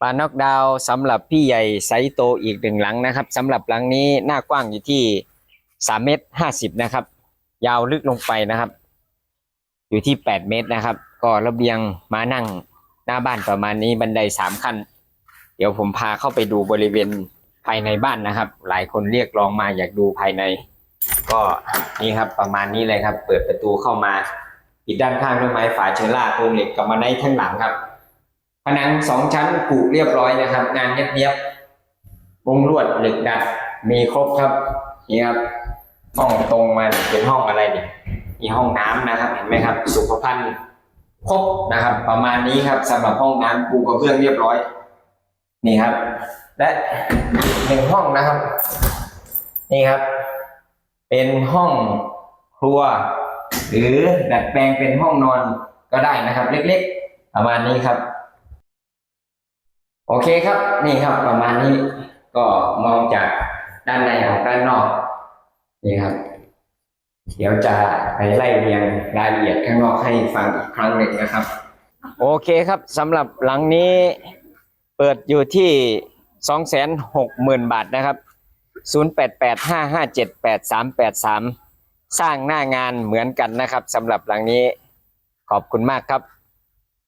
ปลานอกดาวสำหรับพี่ใหญ่ไซส์โตอีกหนึ่งหลังนะครับสำหรับหลังนี้หน้ากว้างอยู่ที่สามเมตรห้าสิบนะครับ ยาวลึกลงไปนะครับ อยู่ที่แปดเมตรนะครับ ก็ระเบียงมานั่งหน้าบ้านประมาณนี้บันไดสามขั้น เดี๋ยวผมพาเข้าไปดูบริเวณภายในบ้านนะครับ หลายคนเรียกร้องมาอยากดูภายใน ก็นี่ครับประมาณนี้เลยครับ เปิดประตูเข้ามาปิดด้านข้างด้วยไม้ฝาเชอร่าโครงเหล็กกับมาได้ทั้งหลังครับ ผนังสองชั้นผูกเรียบร้อยนะครับ งานเนียบๆมุงลวดเหล็กดัดมีครบครับนี่ครับห้องตรงมาเป็นห้องอะไรเนี่ยมีห้องน้ำนะครับ เห็นไหมครับ สุขภัณฑ์ครบนะครับ ประมาณนี้ครับสำหรับห้องน้ำปูกระเบื้องเรียบร้อย นี่ครับ และหนึ่งห้องนะครับ นี่ครับ เป็นห้องครัว หรือดัดแปลงเป็นห้องนอนก็ได้นะครับ เล็กๆ ประมาณนี้ครับ โอเคครับนี่ครับประมาณนี้ก็มองจากด้านในออกด้านนอกนี่ครับ เดี๋ยวจะไปไล่เรียงรายละเอียดข้างนอกให้ฟังอีกครั้งหนึ่งนะครับ โอเคครับสำหรับหลังนี้เปิดอยู่ที่สองแสนหกหมื่นบาทนะครับศูนย์แปดแปดห้าห้าเจ็ดแปดสามแปดสามสร้างหน้างานเหมือนกันนะครับสำหรับหลังนี้ขอบคุณมากครับ